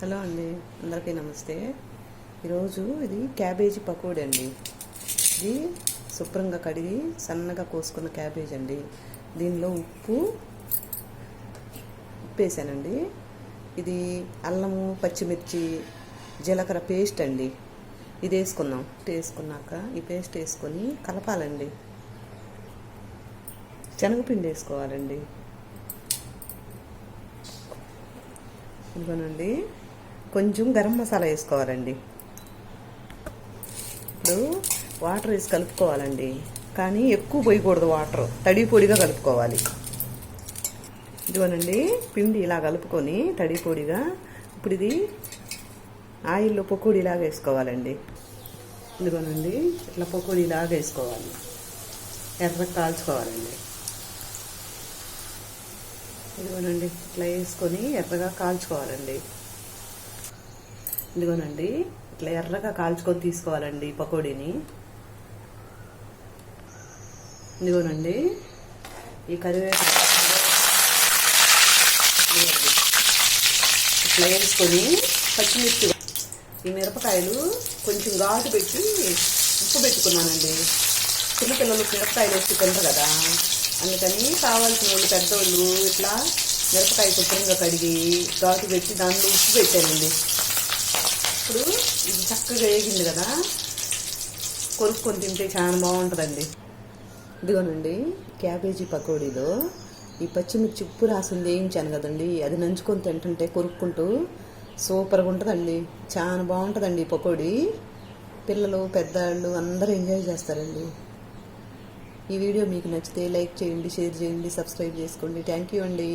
Hello అండి అందరికీ నమస్తే. ఈరోజు ఇది క్యాబేజీ పకోడీ అండి. ఇది శుభ్రంగా కడిగి సన్నగా కోసుకున్న క్యాబేజ్ అండి. దీనిలో ఉప్పు ఉప్పు వేసానండి ఇది అల్లము పచ్చిమిర్చి జీలకర్ర పేస్ట్ అండి. ఇది వేసుకున్నాం వేసుకున్నాక ఈ పేస్ట్ వేసుకొని కలపాలండి. శనగపిండి వేసుకోవాలండి. ఇదిగోనండి. కొంచెం గరం మసాలా వేసుకోవాలండి. ఇప్పుడు వాటర్ వేసి కలుపుకోవాలండి. కానీ ఎక్కువ పోయకూడదు వాటర్. తడి పొడిగా కలుపుకోవాలి. ఇదిగోనండి పిండి ఇలా కలుపుకొని తడి పొడిగా ఇప్పుడు ఇది ఆయిల్లో పకోడీ ఇలాగ వేసుకోవాలండి. ఇదిగోనండి ఇట్లా పకోడీ లాగా వేసుకోవాలి. ఎర్ర కాల్చుకోవాలండి. ఇదిగోనండి ఇట్లా వేసుకొని ఎర్రగా కాల్చుకోవాలండి. ఇదిగోనండి ఇట్లా ఎర్రగా కాల్చుకొని తీసుకోవాలండి పకోడీని ఇదిగోనండి ఈ కరివేపాకు ఇదిగోండి. ఇట్లా వేసుకొని పచ్చిమిర్చి ఈ మిరపకాయలు కొంచెం ఘాటు పెట్టి ఉప్పు పెట్టుకున్నానండి చిన్నపిల్లలు మిరపకాయలు వేసి తినరు కదా అందుకని కావాల్సిన వాళ్ళు పెద్దవాళ్ళు ఇట్లా మిరపకాయ శుభ్రంగా కడిగి ఘాటు పెట్టి దాంట్లో ఉప్పు పెట్టానండి ఇప్పుడు ఇది చక్కగా వేగింది కదా. కొనుక్కొని తింటే చాలా బాగుంటుందండి. ఇదిగోనండి క్యాబేజీ పకోడీలో ఈ పచ్చిమిర్చి ఉప్పు రాసింది వేయించాను కదండి? అది నంచుకొని తింటుంటే కొరుక్కుంటూ సూపర్గా ఉంటుందండి. చాలా బాగుంటుందండి ఈ పకోడీ. పిల్లలు పెద్దవాళ్ళు అందరూ ఎంజాయ్ చేస్తారండి. ఈ వీడియో మీకు నచ్చితే లైక్ చేయండి షేర్ చేయండి సబ్స్క్రైబ్ చేసుకోండి. థ్యాంక్ యూ అండి.